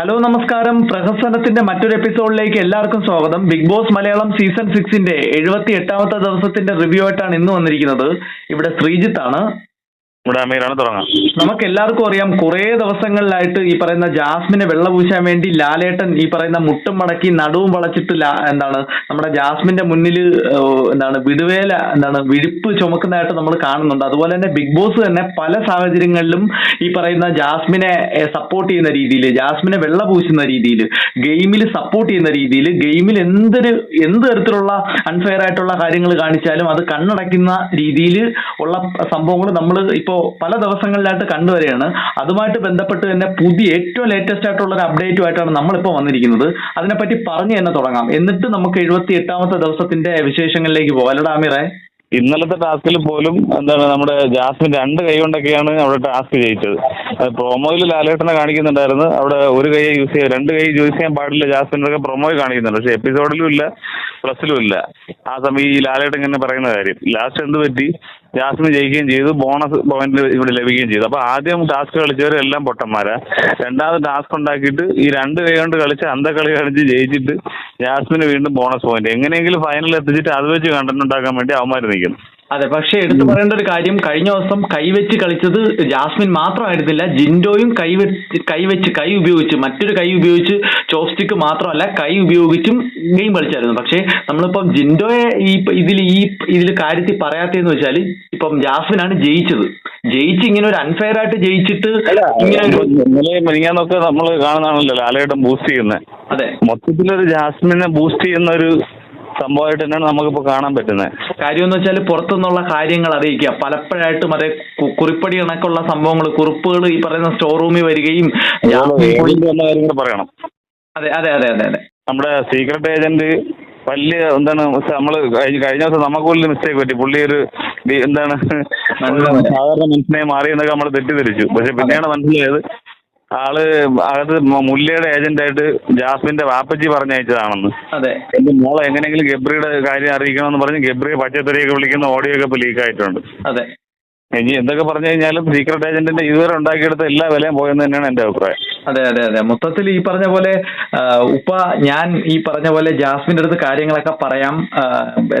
Hello നമസ്കാരം. പ്രഹസനത്തിന്റെ മറ്റൊരു എപ്പിസോഡിലേക്ക് എല്ലാവർക്കും സ്വാഗതം. ബിഗ് ബോസ് മലയാളം സീസൺ സിക്സിന്റെ എഴുപത്തി എട്ടാമത്തെ ദിവസത്തിന്റെ റിവ്യൂ ആയിട്ടാണ് ഇന്ന് വന്നിരിക്കുന്നത്. ഇവിടെ ശ്രീജിത്ത് ആണ്. നമുക്ക് എല്ലാവർക്കും അറിയാം കുറെ ദിവസങ്ങളിലായിട്ട് ഈ പറയുന്ന ജാസ്മിനെ വെള്ള പൂശാൻ വേണ്ടി ലാലേട്ടൻ ഈ പറയുന്ന മുട്ടും മടക്കി നടുവും വളച്ചിട്ട് എന്താണ് നമ്മുടെ ജാസ്മിന്റെ മുന്നിൽ എന്താണ് വിടുവേല എന്താണ് വിഴുപ്പ് ചുമക്കുന്നതായിട്ട് നമ്മൾ കാണുന്നുണ്ട്. അതുപോലെ തന്നെ ബിഗ് ബോസ് തന്നെ പല സാഹചര്യങ്ങളിലും ഈ പറയുന്ന ജാസ്മിനെ സപ്പോർട്ട് ചെയ്യുന്ന രീതിയിൽ ജാസ്മിനെ വെള്ള പൂശുന്ന രീതിയിൽ ഗെയിമിൽ സപ്പോർട്ട് ചെയ്യുന്ന രീതിയിൽ ഗെയിമിൽ എന്തൊരു എന്ത് തരത്തിലുള്ള അൺഫെയർ ആയിട്ടുള്ള കാര്യങ്ങൾ കാണിച്ചാലും അത് കണ്ണടയ്ക്കുന്ന രീതിയിൽ ഉള്ള സംഭവങ്ങൾ നമ്മൾ ഇപ്പോൾ പല ദിവസങ്ങളിലായിട്ട് കണ്ടുവരികയാണ്. അതുമായിട്ട് ബന്ധപ്പെട്ട് തന്നെ പുതിയ ഏറ്റവും ലേറ്റസ്റ്റ് ആയിട്ടുള്ള ഒരു അപ്ഡേറ്റുമായിട്ടാണ് നമ്മളിപ്പോൾ വന്നിരിക്കുന്നത്. അതിനെപ്പറ്റി പറഞ്ഞു തന്നെ തുടങ്ങാം. എന്നിട്ട് നമുക്ക് എഴുപത്തി എട്ടാമത്തെ ദിവസത്തിന്റെ വിശേഷങ്ങളിലേക്ക് പോകാം. അല്ലടാ ആമിറേ ഇന്നലത്തെ ടാസ്കിൽ പോലും എന്താണ് നമ്മുടെ ജാസ്മിൻ രണ്ട് കൈ കൊണ്ടൊക്കെയാണ് അവിടെ ടാസ്ക് ജയിച്ചത്. പ്രൊമോയിൽ ലാലേട്ടനെ കാണിക്കുന്നുണ്ടായിരുന്നു. അവിടെ ഒരു കൈ യൂസ് ചെയ്യാൻ രണ്ട് കൈ യൂസ് ചെയ്യാൻ പാടില്ല ജാസ്മിനൊക്കെ പ്രൊമോയിൽ കാണിക്കുന്നുണ്ട്. പക്ഷെ എപ്പിസോഡിലും ഇല്ല പ്ലസിലും ഇല്ല. ആ സമയം ഈ ലാലേട്ടൻ ഇങ്ങനെ പറയുന്ന കാര്യം. ലാസ്റ്റ് എന്ത് പറ്റി? ജാസ്മിൻ ജയിക്കുകയും ചെയ്തു ബോണസ് പോയിന്റ് ഇവിടെ ലഭിക്കുകയും ചെയ്തു. അപ്പൊ ആദ്യം ടാസ്ക് കളിച്ചവരെല്ലാം പൊട്ടന്മാരാ. രണ്ടാമത് ടാസ്ക് ഉണ്ടാക്കിയിട്ട് ഈ രണ്ട് കൈ കൊണ്ട് കളിച്ച് അന്ത കളി കളിച്ച് ജയിച്ചിട്ട് ജാസ്മിന് വീണ്ടും ബോണസ് പോയിന്റ് എങ്ങനെയെങ്കിലും ഫൈനലിൽ എത്തിച്ചിട്ട് അത് വെച്ച് കണ്ടന്റ് ഉണ്ടാക്കാൻ വേണ്ടി അവന്മാർ നിൽക്കുന്നു. അതെ പക്ഷെ എടുത്തു പറയേണ്ട ഒരു കാര്യം കഴിഞ്ഞ ദിവസം കൈവച്ച് കളിച്ചത് ജാസ്മിൻ മാത്രമായിരുന്നില്ല. ജിൻഡോയും കൈവച്ച് കൈവെച്ച് കൈ ഉപയോഗിച്ച് മറ്റൊരു കൈ ഉപയോഗിച്ച് ചോപ്സ്റ്റിക്ക് മാത്രമല്ല കൈ ഉപയോഗിച്ചും ഗെയിം കളിച്ചായിരുന്നു. പക്ഷേ നമ്മളിപ്പം ജിൻഡോയെ ഈ ഇതിൽ ഈ ഇതിൽ കാര്യത്തിൽ പറയാത്തതെന്ന് വെച്ചാൽ ഇപ്പം ജാസ്മിനാണ് ജയിച്ചത്. ജയിച്ച് ഇങ്ങനെ ഒരു അൺഫെയർ ആയിട്ട് ജയിച്ചിട്ട് ഇങ്ങനെ നമ്മൾ കാണുന്നതാണല്ലോ ബൂസ്റ്റ് ചെയ്യുന്നത് അതെ. മൊത്തത്തിലൊരു ജാസ്മിനെ ബൂസ്റ്റ് ചെയ്യുന്ന ഒരു സംഭവമായിട്ട് തന്നെയാണ് നമുക്കിപ്പോ കാണാൻ പറ്റുന്നത്. കാര്യം എന്ന് വെച്ചാൽ പുറത്തുനിന്നുള്ള കാര്യങ്ങൾ അറിയിക്കുക പലപ്പോഴായിട്ടും അതേ കുറിപ്പടി കണക്കുള്ള സംഭവങ്ങൾ കുറിപ്പുകൾ ഈ പറയുന്ന സ്റ്റോർ റൂമിൽ വരികയും വന്ന പറയണം. അതെ അതെ അതെ അതെ അതെ. നമ്മുടെ സീക്രട്ട് ഏജന്റ് വലിയ എന്താണ് നമ്മൾ കഴിഞ്ഞ കഴിഞ്ഞ ദിവസം നമുക്ക് വലിയ മിസ്റ്റേക്ക് പറ്റി. പുള്ളി ഒരു എന്താണ് സാധാരണ മനുഷ്യനെ മാറി എന്നൊക്കെ നമ്മൾ തെറ്റിദ്ധരിച്ചു. പക്ഷെ പിന്നെയാണ് മനസ്സിലായത് ആൾ അത് മുല്ലയുടെ ഏജന്റായിട്ട് ജാസ്മിന്റെ വാപ്പച്ചി പറഞ്ഞയച്ചതാണെന്ന്. അതെ. എന്റെ മോളെ എങ്ങനെയെങ്കിലും ഗബ്രിയുടെ കാര്യം അറിയിക്കണമെന്ന് പറഞ്ഞ് ഗബ്രിയെ പച്ചത്തറിയൊക്കെ വിളിക്കുന്ന ഓഡിയോ ഒക്കെ ഇപ്പൊ ലീക്ക് ആയിട്ടുണ്ട്. അതെ. ഇനി എന്തൊക്കെ പറഞ്ഞു കഴിഞ്ഞാലും സീക്രട്ട് ഏജന്റിന്റെ ഇതുവരെ ഉണ്ടാക്കിയെടുത്ത എല്ലാ വിലയും പോയെന്ന് തന്നെയാണ് എന്റെ അഭിപ്രായം. അതെ അതെ അതെ. മൊത്തത്തിൽ ഈ പറഞ്ഞ പോലെ ഉപ്പ ഞാൻ ഈ പറഞ്ഞ പോലെ ജാസ്മിന്റെ അടുത്ത് കാര്യങ്ങളൊക്കെ പറയാം.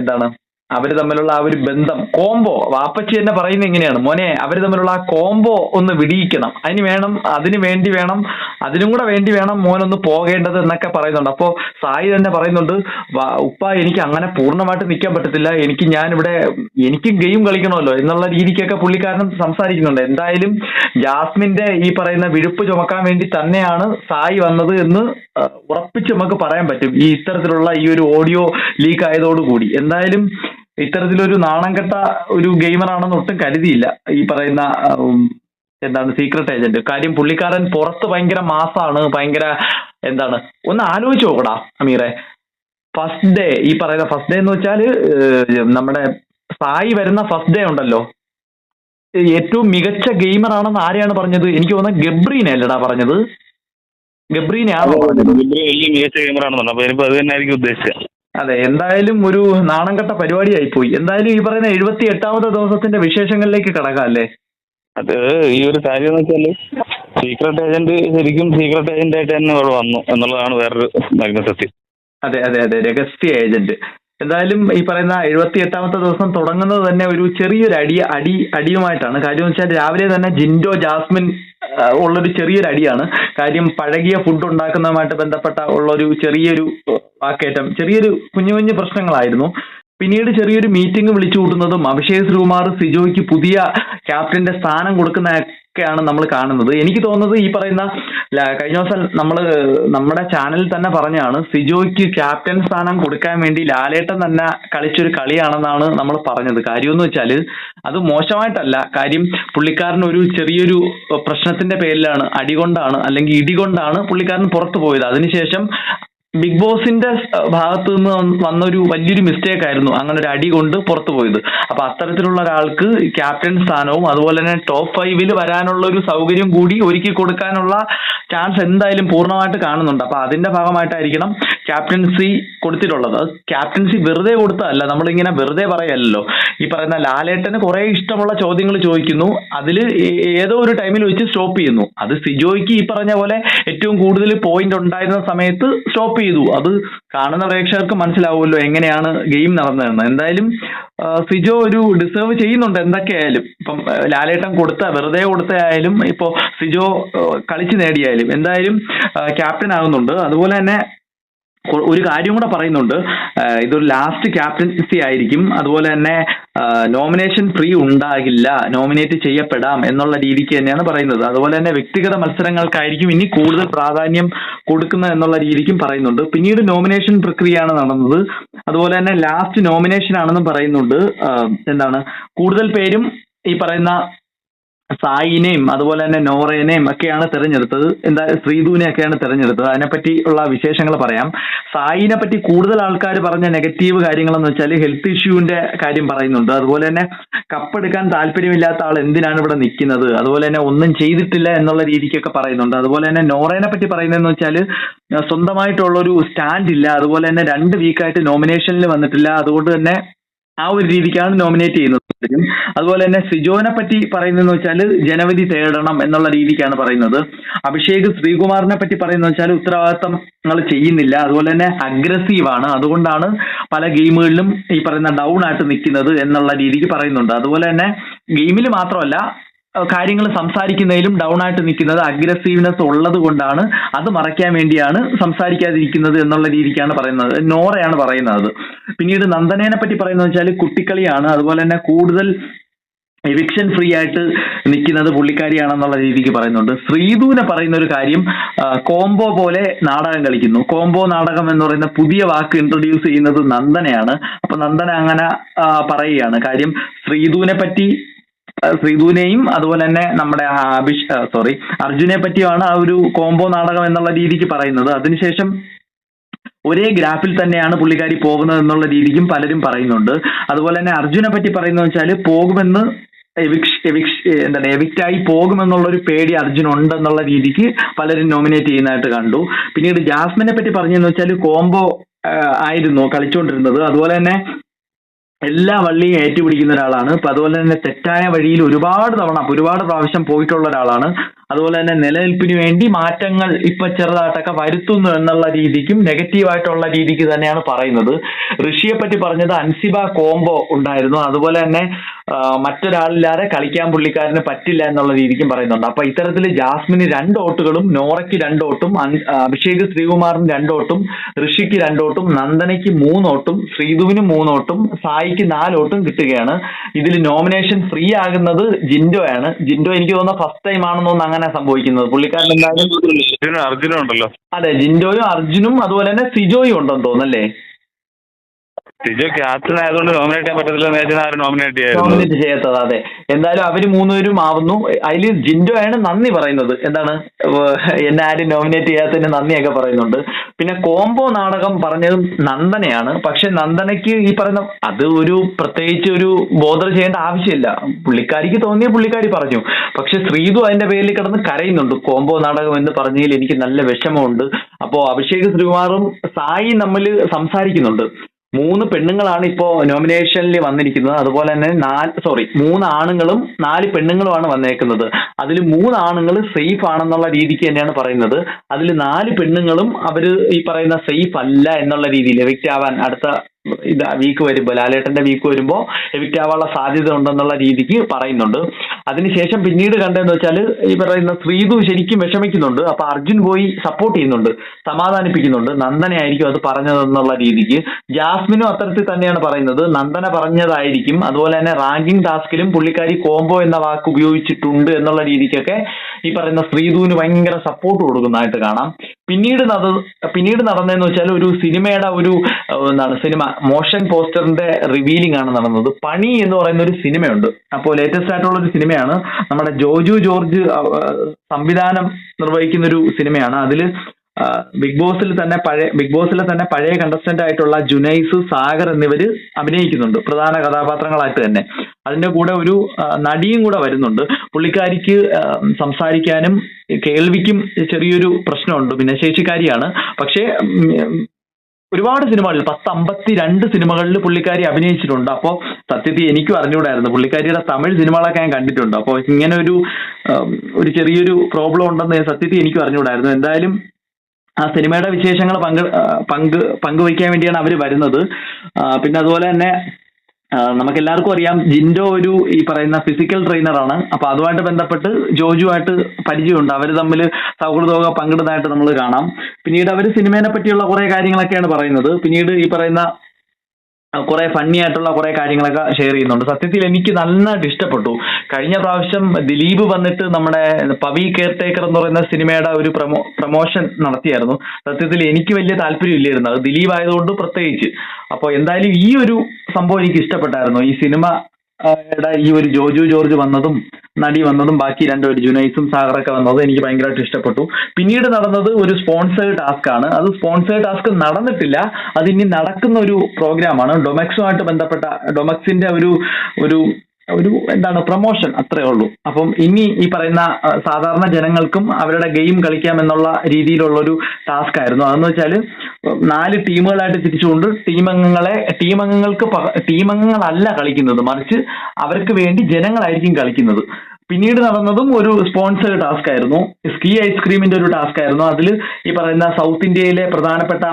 എന്താണ്? അവർ തമ്മിലുള്ള ആ ഒരു ബന്ധം. കോംബോ വാപ്പച്ചി തന്നെ പറയുന്നത് എങ്ങനെയാണ് മോനെ അവർ തമ്മിലുള്ള ആ കോംബോ ഒന്ന് വിടിയിക്കണം. അതിന് വേണം അതിന് വേണ്ടി വേണം അതിനും കൂടെ വേണ്ടി വേണം മോനൊന്ന് പോകേണ്ടത് എന്നൊക്കെ പറയുന്നുണ്ട്. അപ്പോ സായി തന്നെ പറയുന്നുണ്ട് "വാ- ഉപ്പ എനിക്ക് അങ്ങനെ പൂർണമായിട്ട് നിൽക്കാൻ പറ്റത്തില്ല. എനിക്ക് ഞാൻ ഇവിടെ എനിക്ക് ഗെയിം കളിക്കണമല്ലോ എന്നുള്ള രീതിക്കൊക്കെ പുള്ളിക്കാരൻ സംസാരിക്കുന്നുണ്ട്. എന്തായാലും ജാസ്മിന്റെ ഈ പറയുന്ന വിഴുപ്പ് ചുമക്കാൻ വേണ്ടി തന്നെയാണ് സായി വന്നത് എന്ന് ഉറപ്പിച്ച് നമുക്ക് പറയാൻ പറ്റും ഈ ഇത്തരത്തിലുള്ള ഈ ഒരു ഓഡിയോ ലീക്ക് ആയതോടുകൂടി എന്തായാലും ഇത്തരത്തിലൊരു നാണം കെട്ട ഒരു ഗെയിമറാണെന്ന് ഒട്ടും കരുതിയില്ല. ഈ പറയുന്ന എന്താണ് സീക്രട്ട് ഏജന്റ് കാര്യം പുള്ളിക്കാരൻ പുറത്ത് ഭയങ്കര മാസാണ് ഭയങ്കര എന്താണ് ഒന്ന് ആലോചിച്ച് നോക്കടാ അമീറെ. ഫസ്റ്റ് ഡേ ഈ പറയുന്ന ഫസ്റ്റ് ഡേ എന്ന് വെച്ചാൽ നമ്മുടെ സായി വരുന്ന ഫസ്റ്റ് ഡേ ഉണ്ടല്ലോ. ഏറ്റവും മികച്ച ഗെയിമർ ആണെന്ന് ആരെയാണ് പറഞ്ഞത്? എനിക്ക് തോന്നുന്നത് ഗബ്രീനെ അല്ലടാ പറഞ്ഞത്. ഗബ്രീനെയാണോ പറഞ്ഞത്? ഗബ്രീൻ വലിയ മികച്ച ഗെയിമറാണെന്നാണ് അപ്പൊ ഇനിയിപ്പോ അത് തന്നെ ആയിരിക്കും ഉദ്ദേശിച്ചത്. അതെ എന്തായാലും ഒരു നാണം കെട്ട പരിപാടിയായി പോയി എന്തായാലും ഈ പറയുന്ന എഴുപത്തി എട്ടാമത്തെ ദിവസത്തിന്റെ വിശേഷങ്ങളിലേക്ക് കടക്കാം അല്ലേ? അത് ഈ ഒരു കാര്യം എന്ന് വെച്ചാൽ സീക്രട്ട് ഏജന്റ് ശരിക്കും സീക്രട്ട് ഏജന്റ് ആയിട്ട് തന്നെ വന്നു എന്നുള്ളതാണ് വേറൊരു നഗ്ന സത്യം. അതെ അതെ അതെ രഹസ്യ ഏജന്റ് എന്തായാലും ഈ പറയുന്ന എഴുപത്തി എട്ടാമത്തെ ദിവസം തുടങ്ങുന്നത് തന്നെ ഒരു ചെറിയൊരു അടി അടി അടിയുമായിട്ടാണ്. കാര്യം വെച്ചാൽ രാവിലെ തന്നെ ജിൻഡോ ജാസ്മിൻ ഉള്ളൊരു ചെറിയൊരു അടിയാണ്. കാര്യം പഴകിയ ഫുഡ് ഉണ്ടാക്കുന്നതുമായിട്ട് ബന്ധപ്പെട്ട ഉള്ളൊരു ചെറിയൊരു വാക്കേറ്റം ചെറിയൊരു കുഞ്ഞു കുഞ്ഞു പ്രശ്നങ്ങളായിരുന്നു. പിന്നീട് ചെറിയൊരു മീറ്റിംഗ് വിളിച്ചു കൂട്ടുന്നതും അഭിഷേക് ശ്രീകുമാർ സിജോയ്ക്ക് പുതിയ ക്യാപ്റ്റന്റെ സ്ഥാനം കൊടുക്കുന്ന ാണ് നമ്മൾ കാണുന്നത്. എനിക്ക് തോന്നുന്നത് ഈ പറയുന്ന കഴിഞ്ഞ ദിവസം നമ്മൾ നമ്മുടെ ചാനലിൽ തന്നെ പറഞ്ഞാണ് സിജോയ്ക്ക് ക്യാപ്റ്റൻ സ്ഥാനം കൊടുക്കാൻ വേണ്ടി ലാലേട്ടൻ തന്നെ കളിച്ചൊരു കളിയാണെന്നാണ് നമ്മൾ പറഞ്ഞത്. കാര്യം എന്ന് വെച്ചാൽ അത് മോശമായിട്ടല്ല. കാര്യം പുള്ളിക്കാരൻ ഒരു ചെറിയൊരു പ്രശ്നത്തിന്റെ പേരിലാണ് അടികൊണ്ടാണ് അല്ലെങ്കിൽ ഇടികൊണ്ടാണ് പുള്ളിക്കാരൻ പുറത്തു പോയത്. അതിനുശേഷം ബിഗ് ബോസിന്റെ ഭാഗത്തു നിന്ന് വന്ന- വന്നൊരു വലിയൊരു മിസ്റ്റേക്ക് ആയിരുന്നു. അങ്ങനെ ഒരു അടി കൊണ്ട് പുറത്തു പോയത്. അപ്പൊ അത്തരത്തിലുള്ള ഒരാൾക്ക് ക്യാപ്റ്റൻ സ്ഥാനവും അതുപോലെ തന്നെ ടോപ്പ് ഫൈവിൽ വരാനുള്ള ഒരു സൗകര്യം കൂടി ഒരുക്കി കൊടുക്കാനുള്ള ചാൻസ് എന്തായാലും പൂർണമായിട്ട് കാണുന്നുണ്ട്. അപ്പൊ അതിന്റെ ഭാഗമായിട്ടായിരിക്കണം ക്യാപ്റ്റൻസി കൊടുത്തിട്ടുള്ളത്. ക്യാപ്റ്റൻസി വെറുതെ കൊടുത്തതല്ല നമ്മളിങ്ങനെ വെറുതെ പറയല്ലോ. ഈ പറയുന്ന ലാലേട്ടന് കുറെ ഇഷ്ടമുള്ള ചോദ്യങ്ങൾ ചോദിക്കുന്നു. അതിൽ ഏതോ ഒരു ടൈമിൽ വെച്ച് സ്റ്റോപ്പ് ചെയ്യുന്നു. അത് സിജോയ്ക്ക് ഈ പറഞ്ഞ പോലെ ഏറ്റവും കൂടുതൽ പോയിന്റ് ഉണ്ടായിരുന്ന സമയത്ത് സ്റ്റോപ്പ് ചെയ്തു. അത് കാണുന്ന പ്രേക്ഷകർക്ക് മനസ്സിലാവുമല്ലോ എങ്ങനെയാണ് ഗെയിം നടന്നതെന്ന്. എന്തായാലും സിജോ ഒരു ഡിസേർവ് ചെയ്യുന്നുണ്ട് എന്തൊക്കെയായാലും. ഇപ്പം ലാലേട്ടൻ കൊടുത്ത വെറുതെ കൊടുത്തായാലും ഇപ്പോ സിജോ കളിച്ച് നേടിയായാലും. എന്തായാലും ക്യാപ്റ്റൻ ആകുന്നുണ്ട്. അതുപോലെ തന്നെ ഒരു കാര്യം കൂടെ പറയുന്നുണ്ട്. ഇതൊരു ലാസ്റ്റ് ക്യാപ്റ്റൻസി ആയിരിക്കും. അതുപോലെ തന്നെ നോമിനേഷൻ ഫ്രീ ഉണ്ടാകില്ല. നോമിനേറ്റ് ചെയ്യപ്പെടാം എന്നുള്ള രീതിക്ക് തന്നെയാണ് പറയുന്നത്. അതുപോലെ തന്നെ വ്യക്തിഗത മത്സരങ്ങൾക്കായിരിക്കും ഇനി കൂടുതൽ പ്രാധാന്യം കൊടുക്കുന്ന എന്നുള്ള രീതിക്കും പറയുന്നുണ്ട്. പിന്നീട് നോമിനേഷൻ പ്രക്രിയയാണ് നടന്നത്. അതുപോലെ തന്നെ ലാസ്റ്റ് നോമിനേഷൻ ആണെന്നും പറയുന്നുണ്ട്. എന്താണ്? കൂടുതൽ പേരും ഈ പറയുന്ന സായിനെയും അതുപോലെ തന്നെ നോറേനെയും ഒക്കെയാണ് തിരഞ്ഞെടുത്തത്. എന്താ ശ്രീധുവിനെ ഒക്കെയാണ് തിരഞ്ഞെടുത്തത്. അതിനെപ്പറ്റി ഉള്ള വിശേഷങ്ങൾ പറയാം. സായിനെ പറ്റി കൂടുതൽ ആൾക്കാർ പറഞ്ഞ നെഗറ്റീവ് കാര്യങ്ങളെന്ന് വെച്ചാൽ ഹെൽത്ത് ഇഷ്യൂവിന്റെ കാര്യം പറയുന്നുണ്ട്. അതുപോലെ തന്നെ കപ്പെടുക്കാൻ താല്പര്യമില്ലാത്ത ആൾ എന്തിനാണ് ഇവിടെ നിൽക്കുന്നത്? അതുപോലെ തന്നെ ഒന്നും ചെയ്തിട്ടില്ല എന്നുള്ള രീതിക്കൊക്കെ പറയുന്നുണ്ട്. അതുപോലെ തന്നെ നോറേനെ പറ്റി പറയുന്നതെന്ന് വെച്ചാൽ സ്വന്തമായിട്ടുള്ളൊരു സ്റ്റാൻഡ് ഇല്ല. അതുപോലെ തന്നെ രണ്ട് വീക്കായിട്ട് നോമിനേഷനിൽ വന്നിട്ടില്ല. അതുകൊണ്ട് തന്നെ ആ ഒരു രീതിക്കാണ് നോമിനേറ്റ് ചെയ്യുന്നത് അതുപോലെ തന്നെ സിജോനെ പറ്റി പറയുന്നതെന്ന് വെച്ചാൽ ജനവധി തേടണം എന്നുള്ള രീതിക്കാണ് പറയുന്നത്. അഭിഷേക് ശ്രീകുമാറിനെ പറ്റി പറയുന്നത് വെച്ചാൽ ഉത്തരവാദിത്തങ്ങൾ ചെയ്യുന്നില്ല. അതുപോലെ തന്നെ അഗ്രസീവ് ആണ്. അതുകൊണ്ടാണ് പല ഗെയിമുകളിലും ഈ പറയുന്ന ഡൗൺ ആയിട്ട് നിൽക്കുന്നത് എന്നുള്ള രീതിക്ക് പറയുന്നുണ്ട്. അതുപോലെ തന്നെ ഗെയിമിൽ മാത്രമല്ല കാര്യങ്ങൾ സംസാരിക്കുന്നതിലും ഡൗൺ ആയിട്ട് നിൽക്കുന്നത് അഗ്രസീവ്നെസ് ഉള്ളത് കൊണ്ടാണ്. അത് മറയ്ക്കാൻ വേണ്ടിയാണ് സംസാരിക്കാതിരിക്കുന്നത് എന്നുള്ള രീതിക്കാണ് പറയുന്നത്. നോറയാണ് പറയുന്നത്. പിന്നീട് നന്ദനേനെ പറ്റി പറയുന്നത് വെച്ചാൽ കുട്ടിക്കളിയാണ്. അതുപോലെ തന്നെ കൂടുതൽ എവിക്ഷൻ ഫ്രീ ആയിട്ട് നിൽക്കുന്നത് പുള്ളിക്കാരിയാണെന്നുള്ള രീതിക്ക് പറയുന്നുണ്ട്. ശ്രീധുവിനെ പറയുന്ന ഒരു കാര്യം കോംബോ പോലെ നാടകം കളിക്കുന്നു. കോംബോ നാടകം എന്ന് പറയുന്ന പുതിയ വാക്ക് ഇൻട്രൊഡ്യൂസ് ചെയ്യുന്നത് നന്ദനയാണ്. അപ്പൊ നന്ദന അങ്ങനെ പറയുകയാണ്. കാര്യം ശ്രീധുവിനെ പറ്റി ശ്രീദൂനെയും അതുപോലെ തന്നെ നമ്മുടെ അഭിഷ് സോറി അർജുനെ പറ്റിയാണ് ആ ഒരു കോംബോ നാടകം എന്നുള്ള രീതിക്ക് പറയുന്നത്. അതിനുശേഷം ഒരേ ഗ്രാഫിൽ തന്നെയാണ് പുള്ളിക്കാരി പോകുന്നത് എന്നുള്ള രീതിക്കും പലരും പറയുന്നുണ്ട്. അതുപോലെ തന്നെ അർജുനെ പറ്റി പറയുന്നത് വെച്ചാൽ പോകുമെന്ന് എവിക്സ് എവിക്സ് എന്താണ് എവിക്റ്റായി പോകുമെന്നുള്ള ഒരു പേടി അർജുൻ ഉണ്ടെന്നുള്ള രീതിക്ക് പലരും നോമിനേറ്റ് ചെയ്യുന്നതായിട്ട് കണ്ടു. പിന്നീട് ജാസ്മിനെ പറ്റി പറഞ്ഞെന്ന് വെച്ചാൽ കോംബോ ആയിരുന്നു കളിച്ചുകൊണ്ടിരുന്നത് അതുപോലെ തന്നെ എല്ലാ വള്ളിയും ഏറ്റുപിടിക്കുന്ന ഒരാളാണ്. അപ്പൊ അതുപോലെ തന്നെ തെറ്റായ വഴിയിൽ ഒരുപാട് തവണ ഒരുപാട് പ്രാവശ്യം പോയിട്ടുള്ള ഒരാളാണ്. അതുപോലെ തന്നെ നിലനിൽപ്പിന് വേണ്ടി മാറ്റങ്ങൾ ഇപ്പൊ ചെറുതായിട്ടൊക്കെ വരുത്തുന്നു എന്നുള്ള രീതിക്കും നെഗറ്റീവായിട്ടുള്ള രീതിക്ക് തന്നെയാണ് പറയുന്നത്. ഋഷിയെ പറ്റി പറഞ്ഞത് അൻസിബ കോംബോ ഉണ്ടായിരുന്നു. അതുപോലെ തന്നെ മറ്റൊരാളില്ലാതെ കളിക്കാൻ പുള്ളിക്കാരന് പറ്റില്ല എന്നുള്ള രീതിക്കും പറയുന്നുണ്ട്. അപ്പൊ ഇത്തരത്തിൽ ജാസ്മിന് രണ്ട് ഓട്ടുകളും നോറയ്ക്ക് രണ്ട് ഓട്ടും അഭിഷേക് ശ്രീകുമാറിന് രണ്ട് ഓട്ടും ഋഷിക്ക് രണ്ട് ഓട്ടും നന്ദനയ്ക്ക് മൂന്നോട്ടും ശ്രീധുവിന് മൂന്നോട്ടും സായിക്ക് നാലോട്ടും കിട്ടുകയാണ്. ഇതിൽ നോമിനേഷൻ ഫ്രീ ആകുന്നത് ജിൻഡോ ആണ് ജിൻഡോ എനിക്ക് തോന്നുന്ന ഫസ്റ്റ് ടൈം ആണെന്ന് തോന്നുന്നു അങ്ങനെ സംഭവിക്കുന്നത്. പുള്ളിക്കാരൻ എന്തായാലും അർജുനും ഉണ്ടല്ലോ. അതെ ജിൻഡോയും അർജുനും അതുപോലെ തന്നെ സിജോയും ഉണ്ടെന്ന് തോന്നുന്നല്ലേ സിജോ ക്യാപ്റ്റൻ ആയതുകൊണ്ട് നോമിനേറ്റ് ചെയ്യാൻ പറ്റത്തില്ല നോമിനേറ്റ് ചെയ്യായിരുന്നു നോമിനേറ്റ് ചെയ്യാത്തത് അതെ. എന്തായാലും അവർ മൂന്നുപേരും ആവുന്നു. അതിൽ ജിൻഡോ ആണ് നന്ദി പറയുന്നത്. എന്താണ്? എന്നെ ആരും നോമിനേറ്റ് ചെയ്യാത്തതിന് നന്ദിയൊക്കെ പറയുന്നുണ്ട്. പിന്നെ കോംബോ നാടകം പറഞ്ഞത് നന്ദനയാണ്. പക്ഷെ നന്ദനയ്ക്ക് ഈ പറയുന്ന അത് ഒരു പ്രത്യേകിച്ച് ഒരു ബോധർ ചെയ്യേണ്ട ആവശ്യമില്ല. പുള്ളിക്കാരിക്ക് തോന്നിയ പുള്ളിക്കാരി പറഞ്ഞു. പക്ഷെ ശ്രീതു അതിന്റെ പേരിൽ കിടന്ന് കരയുന്നുണ്ട്. കോംബോ നാടകം എന്ന് പറഞ്ഞതിൽ എനിക്ക് നല്ല വിഷമമുണ്ട്. അപ്പോ അഭിഷേക് ശ്രീകുമാറും സായി നമ്മൾ സംസാരിക്കുന്നുണ്ട്. മൂന്ന് പെണ്ണുങ്ങളാണ് ഇപ്പോ നോമിനേഷനിൽ വന്നിരിക്കുന്നത്. അതുപോലെ തന്നെ നാല് സോറി മൂന്ന് ആണുങ്ങളും നാല് പെണ്ണുങ്ങളുമാണ് വന്നേക്കുന്നത്. അതിൽ മൂന്ന് ആണുങ്ങൾ സേഫ് ആണെന്നുള്ള രീതിക്ക് തന്നെയാണ് പറയുന്നത്. അതിൽ നാല് പെണ്ണുങ്ങളും അവർ ഈ പറയുന്ന സേഫ് അല്ല എന്നുള്ള രീതിയിൽ എവിക്റ്റ് ആവാൻ അടുത്ത ഇത് വീക്ക് വരുമ്പോൾ ലാലേട്ടന്റെ വീക്ക് വരുമ്പോൾ എവിക്റ്റ് ആവാനുള്ള സാധ്യത ഉണ്ടെന്നുള്ള രീതിക്ക് പറയുന്നുണ്ട്. അതിനുശേഷം പിന്നീട് കണ്ടതെന്ന് വെച്ചാൽ ഈ പറയുന്ന ശ്രീതു ശരിക്കും വിഷമിക്കുന്നുണ്ട്. അപ്പൊ അർജുൻ പോയി സപ്പോർട്ട് ചെയ്യുന്നുണ്ട് സമാധാനിപ്പിക്കുന്നുണ്ട്. നന്ദനയായിരിക്കും അത് പറഞ്ഞതെന്നുള്ള രീതിക്ക്. ജാസ്മിനും അത്തരത്തിൽ തന്നെയാണ് പറയുന്നത്. നന്ദന പറഞ്ഞതായിരിക്കും. അതുപോലെ തന്നെ റാങ്കിങ് ടാസ്കിലും പുള്ളിക്കാരി കോംബോ എന്ന വാക്ക് ഉപയോഗിച്ചിട്ടുണ്ട് എന്നുള്ള രീതിക്കൊക്കെ ഈ പറയുന്ന ശ്രീതുവിന് ഭയങ്കര സപ്പോർട്ട് കൊടുക്കുന്നതായിട്ട് കാണാം. പിന്നീട് നട പിന്നീട് നടന്നതെന്ന് വെച്ചാൽ ഒരു സിനിമയുടെ ഒരു എന്താണ് സിനിമ മോഷൻ പോസ്റ്ററിന്റെ റിവീലിംഗ് ആണ് നടന്നത്. പണി എന്ന് പറയുന്ന ഒരു സിനിമയുണ്ട്. അപ്പോൾ ലേറ്റസ്റ്റ് ആയിട്ടുള്ള ഒരു സിനിമയാണ്. നമ്മുടെ ജോജു ജോർജ് സംവിധാനം നിർവഹിക്കുന്ന ഒരു സിനിമയാണ് അതിൽ ബിഗ് ബോസിൽ തന്നെ പഴയ ബിഗ് ബോസിലെ തന്നെ പഴയ കണ്ടസ്റ്റന്റ് ആയിട്ടുള്ള ജുനൈസ് സാഗർ എന്നിവര് അഭിനയിക്കുന്നുണ്ട്. പ്രധാന കഥാപാത്രങ്ങളായിട്ട് തന്നെ. അതിന്റെ കൂടെ ഒരു നടിയും കൂടെ വരുന്നുണ്ട്. പുള്ളിക്കാരിക്ക് സംസാരിക്കാനും കേൾവിക്കും ചെറിയൊരു പ്രശ്നമുണ്ട്. ഭിന്നശേഷിക്കാരിയാണ് പക്ഷേ ഒരുപാട് സിനിമകളിൽ പത്ത് അമ്പത്തി രണ്ട് സിനിമകളിൽ പുള്ളിക്കാരി അഭിനയിച്ചിട്ടുണ്ട്. അപ്പോൾ സത്യത്തിൽ എനിക്കും അറിഞ്ഞുകൂടായിരുന്നു. പുള്ളിക്കാരിയുടെ തമിഴ് സിനിമകളൊക്കെ ഞാൻ കണ്ടിട്ടുണ്ട്. അപ്പോൾ ഇങ്ങനെ ഒരു ഒരു ചെറിയൊരു പ്രോബ്ലം ഉണ്ടെന്ന് സത്യത്തിൽ എനിക്കും അറിഞ്ഞുകൂടായിരുന്നു. എന്തായാലും ആ സിനിമയുടെ വിശേഷങ്ങൾ പങ്ക് പങ്ക് പങ്കുവയ്ക്കാൻ വേണ്ടിയാണ് അവർ വരുന്നത്. പിന്നെ അതുപോലെ തന്നെ ആ, നമുക്കെല്ലാവർക്കും അറിയാം ജിൻഡോ ഒരു ഈ പറയുന്ന ഫിസിക്കൽ ട്രെയിനറാണ് അപ്പൊ അതുമായിട്ട് ബന്ധപ്പെട്ട് ജോജുമായിട്ട് പരിചയമുണ്ട്. അവർ തമ്മിൽ സൗഹൃദമൊക്കെ പങ്കിടുന്നതായിട്ട് നമ്മൾ കാണാം. പിന്നീട് അവർ സിനിമേനെ പറ്റിയുള്ള കുറെ കാര്യങ്ങളൊക്കെയാണ് പറയുന്നത്. പിന്നീട് ഈ പറയുന്ന കുറെ ഫണ്ണി ആയിട്ടുള്ള കുറെ കാര്യങ്ങളൊക്കെ ഷെയർ ചെയ്യുന്നുണ്ട്. സത്യത്തിൽ എനിക്ക് നന്നായിട്ട് ഇഷ്ടപ്പെട്ടു. കഴിഞ്ഞ പ്രാവശ്യം ദിലീപ് വന്നിട്ട് നമ്മുടെ പവി കെയർടേക്കർ എന്ന് പറയുന്ന സിനിമയുടെ ഒരു പ്രമോ പ്രമോഷൻ നടത്തിയായിരുന്നു. സത്യത്തിൽ എനിക്ക് വലിയ താല്പര്യം ഇല്ലായിരുന്നു അത് ദിലീപ് ആയതുകൊണ്ട് പ്രത്യേകിച്ച്. അപ്പോൾ എന്തായാലും ഈ ഒരു സംഭവം എനിക്ക് ഇഷ്ടപ്പെട്ടായിരുന്നു. ഈ സിനിമ ഈ ഒരു ജോജു ജോർജ് വന്നതും നടി വന്നതും ബാക്കി രണ്ടുപേര് ജുനൈസും സാഗറൊക്കെ വന്നതും എനിക്ക് ഭയങ്കരമായിട്ട് ഇഷ്ടപ്പെട്ടു. പിന്നീട് നടന്നത് ഒരു സ്പോൺസേഡ് ടാസ്ക് ആണ്. അത് സ്പോൺസേഡ് ടാസ്ക് നടന്നിട്ടില്ല. അത് ഇനി നടക്കുന്ന ഒരു പ്രോഗ്രാം ആണ്. ഡൊമക്സുമായിട്ട് ബന്ധപ്പെട്ട ഡൊമക്സിന്റെ ഒരു ഒരു ഒരു എന്താണ് പ്രൊമോഷൻ അത്രേ ഉള്ളൂ. അപ്പം ഇനി ഈ പറയുന്ന സാധാരണ ജനങ്ങൾക്കും അവരുടെ ഗെയിം കളിക്കാം എന്നുള്ള രീതിയിലുള്ള ഒരു ടാസ്ക് ആയിരുന്നു. അതെന്ന് വെച്ചാൽ നാല് ടീമുകളായിട്ട് തിരിച്ചുകൊണ്ട് ടീം അംഗങ്ങളെ ടീം അംഗങ്ങൾക്ക് ടീം അംഗങ്ങളല്ല കളിക്കുന്നത്. മറിച്ച് അവർക്ക് വേണ്ടി ജനങ്ങളായിരിക്കും കളിക്കുന്നത്. പിന്നീട് നടന്നതും ഒരു സ്പോൺസേഡ് ടാസ്ക് ആയിരുന്നു. സ്കീ ഐസ്ക്രീമിന്റെ ഒരു ടാസ്ക് ആയിരുന്നു. അതിൽ ഈ പറയുന്ന സൗത്ത് ഇന്ത്യയിലെ പ്രധാനപ്പെട്ട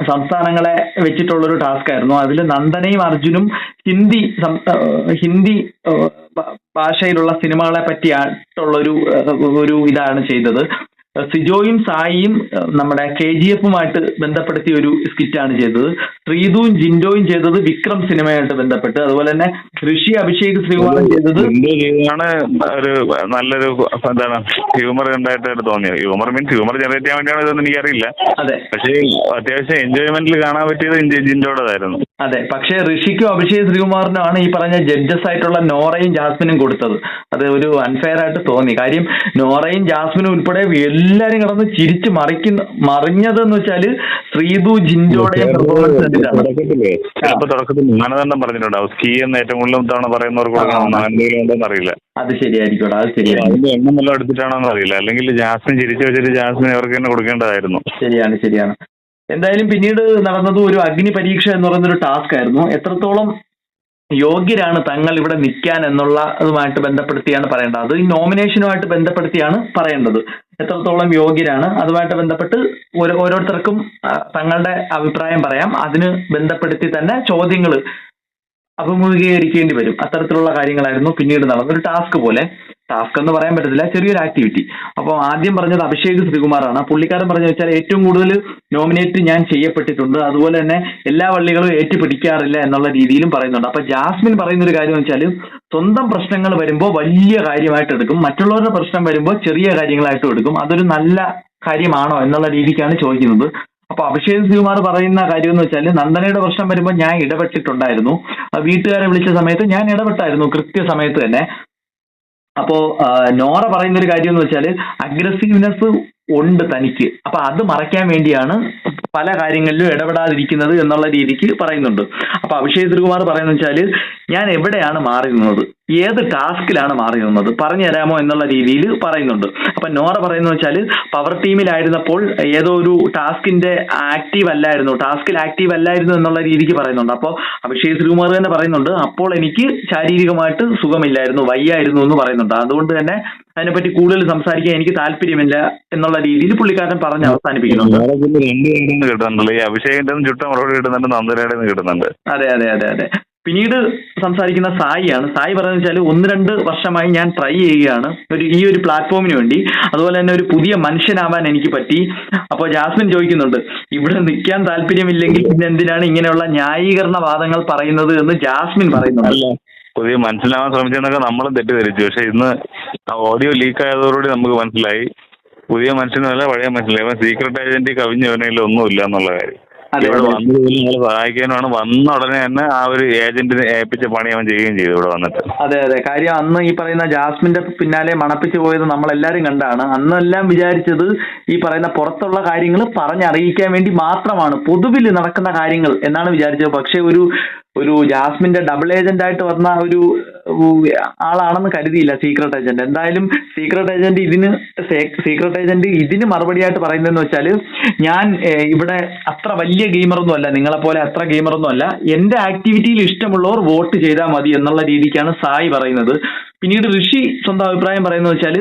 സംസ്ഥാനങ്ങളെ വെച്ചിട്ടുള്ള ഒരു ടാസ്ക് ആയിരുന്നു അതിൽ നന്ദനയും അർജുനും ഹിന്ദി ഹിന്ദി ഭാഷയിലുള്ള സിനിമകളെ പറ്റിയായിട്ടുള്ള ഒരു ഒരു ഇതാണ് ചെയ്തത്. സിജോയും സായിയും നമ്മുടെ കെ ജി എഫുമായിട്ട് ബന്ധപ്പെടുത്തിയ ഒരു സ്കിറ്റാണ് ചെയ്തത്. ശ്രീതുവും ജിൻഡോയും ചെയ്തത് വിക്രം സിനിമയായിട്ട് ബന്ധപ്പെട്ട്. അതുപോലെ തന്നെ ഋഷി അഭിഷേക് ശ്രീകുമാറും ചെയ്തത് ആണ് ഒരു നല്ലൊരു എന്താണ് ഹ്യൂമർ ഉണ്ടായിട്ട് തോന്നിയത്. ഹ്യൂമർ മീൻസ് ഹ്യൂമർ ജനറേറ്റ് ചെയ്യാൻ വേണ്ടിയാണ് ഇതൊന്നും എനിക്കറിയില്ല. അതെ. പക്ഷേ അത്യാവശ്യം എൻജോയ്മെന്റിൽ കാണാൻ പറ്റിയത് ജിൻഡോടേതായിരുന്നു. അതെ. പക്ഷേ ഋഷിക്കും അഭിഷേക് ശ്രീകുമാറിനുമാണ് ഈ പറഞ്ഞ ജഡ്ജസ് ആയിട്ടുള്ള നോറയും ജാസ്മിനും കൊടുത്തത്. അത് ഒരു അൺഫെയർ ആയിട്ട് തോന്നി. കാര്യം നോറയും ജാസ്മിനും ഉൾപ്പെടെ എല്ലാരും കിടന്ന് ചിരിച്ച് മറിക്കുന്ന മറിഞ്ഞതെന്ന് വെച്ചാൽ ശ്രീതു ജിൻജോടെ പെർഫോമൻസ് കണ്ടിട്ടാണ്. തുടക്കത്തിലേ. ചിലപ്പോ തുടക്കത്തിൽ മാനദണ്ഡം പറഞ്ഞിട്ടുണ്ടാവും സ്കീ എന്ന് ഏറ്റവും കൂടുതൽ തവണ പറയുന്നവർക്ക് കൊടുക്കണം എന്തെങ്കിലും ഉണ്ടോന്ന് അറിയില്ല. അത് ശരിയായിരിക്കും അത് ശരിയാണ്. അതിന്റെ എണ്ണം വല്ലതും എടുത്തിട്ടാണോന്ന് അറിയില്ല. അല്ലെങ്കിൽ ജാസ്മിൻ ചിരിച്ചു വെച്ചിട്ട് ജാസ്മിൻ അവർക്ക് തന്നെ കൊടുക്കേണ്ടതായിരുന്നു. ശരിയാണ് ശരിയാണ്. എന്തായാലും പിന്നീട് നടന്നത് ഒരു അഗ്നി പരീക്ഷ എന്ന് പറയുന്ന ഒരു ടാസ്ക് ആയിരുന്നു. എത്രത്തോളം യോഗ്യരാണ് തങ്ങൾ ഇവിടെ നിൽക്കാൻ എന്നുള്ള അതുമായിട്ട് ബന്ധപ്പെടുത്തിയാണ് പറയേണ്ടത്. അത് ഈ നോമിനേഷനുമായിട്ട് ബന്ധപ്പെടുത്തിയാണ് പറയേണ്ടത്. എത്രത്തോളം യോഗ്യരാണ് അതുമായിട്ട് ബന്ധപ്പെട്ട് ഓരോരുത്തർക്കും തങ്ങളുടെ അഭിപ്രായം പറയാം. അതിന് ബന്ധപ്പെടുത്തി തന്നെ ചോദ്യങ്ങൾ അഭിമുഖീകരിക്കേണ്ടി വരും. അത്തരത്തിലുള്ള കാര്യങ്ങളായിരുന്നു പിന്നീട് നടന്ന ഒരു ടാസ്ക് പോലെ. ടാസ്ക് എന്ന് പറയാൻ പറ്റത്തില്ല ചെറിയൊരു ആക്ടിവിറ്റി അപ്പോൾ ആദ്യം പറഞ്ഞത് അഭിഷേക് ശ്രീകുമാറാണ്. പുള്ളിക്കാരൻ പറഞ്ഞു വെച്ചാൽ ഏറ്റവും കൂടുതൽ നോമിനേറ്റ് ഞാൻ ചെയ്യപ്പെട്ടിട്ടുണ്ട്. അതുപോലെ തന്നെ എല്ലാ വള്ളികളും ഏറ്റുപിടിക്കാറില്ല എന്നുള്ള രീതിയിലും പറയുന്നുണ്ട്. അപ്പൊ ജാസ്മിൻ പറയുന്ന ഒരു കാര്യം വെച്ചാൽ സ്വന്തം പ്രശ്നങ്ങൾ വരുമ്പോൾ വലിയ കാര്യമായിട്ട് എടുക്കും. മറ്റുള്ളവരുടെ പ്രശ്നം വരുമ്പോൾ ചെറിയ കാര്യങ്ങളായിട്ട് എടുക്കും. അതൊരു നല്ല കാര്യമാണോ എന്നുള്ള രീതിക്കാണ് ചോദിക്കുന്നത്. അപ്പൊ അഭിഷേക് ശ്രീകുമാർ പറയുന്ന കാര്യം എന്ന് വെച്ചാൽ നന്ദനയുടെ പ്രശ്നം വരുമ്പോൾ ഞാൻ ഇടപെട്ടിട്ടുണ്ടായിരുന്നു. വീട്ടുകാരെ വിളിച്ച സമയത്ത് ഞാൻ ഇടപെട്ടായിരുന്നു കൃത്യസമയത്ത് തന്നെ. അപ്പോ നോറ പറയുന്ന ഒരു കാര്യം എന്ന് വെച്ചാൽ അഗ്രസീവ്നെസ് ഉണ്ട് തനിക്ക്. അപ്പൊ അത് മറയ്ക്കാൻ വേണ്ടിയാണ് പല കാര്യങ്ങളിലും ഇടപെടാതിരിക്കുന്നത് എന്നുള്ള രീതിക്ക് പറയുന്നുണ്ട്. അപ്പൊ അഭിഷേക് ശ്രീകുമാർ പറയുന്നത് വെച്ചാൽ ഞാൻ എവിടെയാണ് മാറി നിന്നത് ഏത് ടാസ്കിലാണ് മാറി നിന്നത് പറഞ്ഞു തരാമോ എന്നുള്ള രീതിയിൽ പറയുന്നുണ്ട്. അപ്പൊ നോറ പറയുന്നത് വെച്ചാൽ പവർ ടീമിലായിരുന്നപ്പോൾ ഏതോ ഒരു ടാസ്കിന്റെ ആക്റ്റീവ് അല്ലായിരുന്നു. ടാസ്കിൽ ആക്റ്റീവ് അല്ലായിരുന്നു എന്നുള്ള രീതിക്ക് പറയുന്നുണ്ട്. അപ്പോൾ അഭിഷേക് ശ്രീകുമാർ തന്നെ പറയുന്നുണ്ട് അപ്പോൾ എനിക്ക് ശാരീരികമായിട്ട് സുഖമില്ലായിരുന്നു വയ്യായിരുന്നു എന്ന് പറയുന്നുണ്ട്. അതുകൊണ്ട് തന്നെ അതിനെപ്പറ്റി കൂടുതൽ സംസാരിക്കാൻ എനിക്ക് താല്പര്യമില്ല എന്നുള്ള രീതിയിൽ പുള്ളിക്കാരൻ പറഞ്ഞ് അവസാനിപ്പിക്കുന്നുണ്ട്. അഭിഷേകിന്റെ ചുട്ട മറുപടി കിട്ടുന്നുണ്ട് നന്ദനയുടെ കിട്ടുന്നുണ്ട്. അതെ അതെ അതെ അതെ. പിന്നീട് സംസാരിക്കുന്ന സായിയാണ്. സായി പറയുന്നത് വെച്ചാൽ ഒന്ന് രണ്ട് വർഷമായി ഞാൻ ട്രൈ ചെയ്യുകയാണ്. ഒരു ഈ ഒരു പ്ലാറ്റ്ഫോമിന് വേണ്ടി. അതുപോലെ തന്നെ ഒരു പുതിയ മനുഷ്യനാവാൻ എനിക്ക് പറ്റി. അപ്പോൾ ജാസ്മിൻ ചോദിക്കുന്നുണ്ട് ഇവിടെ നിൽക്കാൻ താല്പര്യമില്ലെങ്കിൽ പിന്നെ എന്തിനാണ് ഇങ്ങനെയുള്ള ന്യായീകരണ വാദങ്ങൾ പറയുന്നത്? എന്ന് ജാസ്മിൻ പറയുന്നുണ്ട്. പുതിയ മനസ്സിലാവാൻ ശ്രമിച്ചെന്നൊക്കെ നമ്മളും തെറ്റിദ്ധരിച്ചു. പക്ഷെ ഇന്ന് ഓഡിയോ ലീക്ക് ആയതോടുകൂടി നമുക്ക് മനസ്സിലായി. പുതിയ മനുഷ്യനല്ല പഴയ ഇവൻ സീക്രട്ട് ഏജന്റ് കവിഞ്ഞവനില്ല ഒന്നുമില്ല എന്നുള്ള കാര്യം. ഇവിടെ വന്നത് സഹായിക്കാനാണ് വന്ന ഉടനെ തന്നെ ആ ഒരു ഏജന്റിനെ ഏൽപ്പിച്ച പണി അവൻ ചെയ്യുകയും ചെയ്തു ഇവിടെ വന്നിട്ട്. അതെ അതെ. കാര്യം അന്ന് ഈ പറയുന്ന ജാസ്മിന്റെ പിന്നാലെ മണപ്പിച്ചു പോയത് നമ്മളെല്ലാരും കണ്ടാണ്. അന്നെല്ലാം വിചാരിച്ചത് ഈ പറയുന്ന പുറത്തുള്ള കാര്യങ്ങൾ പറഞ്ഞറിയിക്കാൻ വേണ്ടി മാത്രമാണ് പൊതുവിൽ നടക്കുന്ന കാര്യങ്ങൾ എന്നാണ് വിചാരിച്ചത്. പക്ഷെ ഒരു ഒരു ജാസ്മിന്റെ ഡബിൾ ഏജന്റ് ആയിട്ട് വന്ന ഒരു ആളാണെന്ന് കരുതിയില്ല സീക്രട്ട് ഏജന്റ് എന്തായാലും സീക്രട്ട് ഏജന്റ് ഇതിന് സീക്രട്ട് ഏജന്റ് ഇതിന് മറുപടിയായിട്ട് പറയുന്നതെന്ന് വെച്ചാൽ ഞാൻ ഇവിടെ അത്ര വലിയ ഗെയിമറൊന്നും അല്ല. നിങ്ങളെ പോലെ അത്ര ഗെയിമറൊന്നും അല്ല. എന്റെ ആക്ടിവിറ്റിയിൽ ഇഷ്ടമുള്ളവർ വോട്ട് ചെയ്താൽ മതി എന്നുള്ള രീതിക്കാണ് സായി പറയുന്നത്. പിന്നീട് ഋഷി സ്വന്തം അഭിപ്രായം പറയുന്നത് വെച്ചാൽ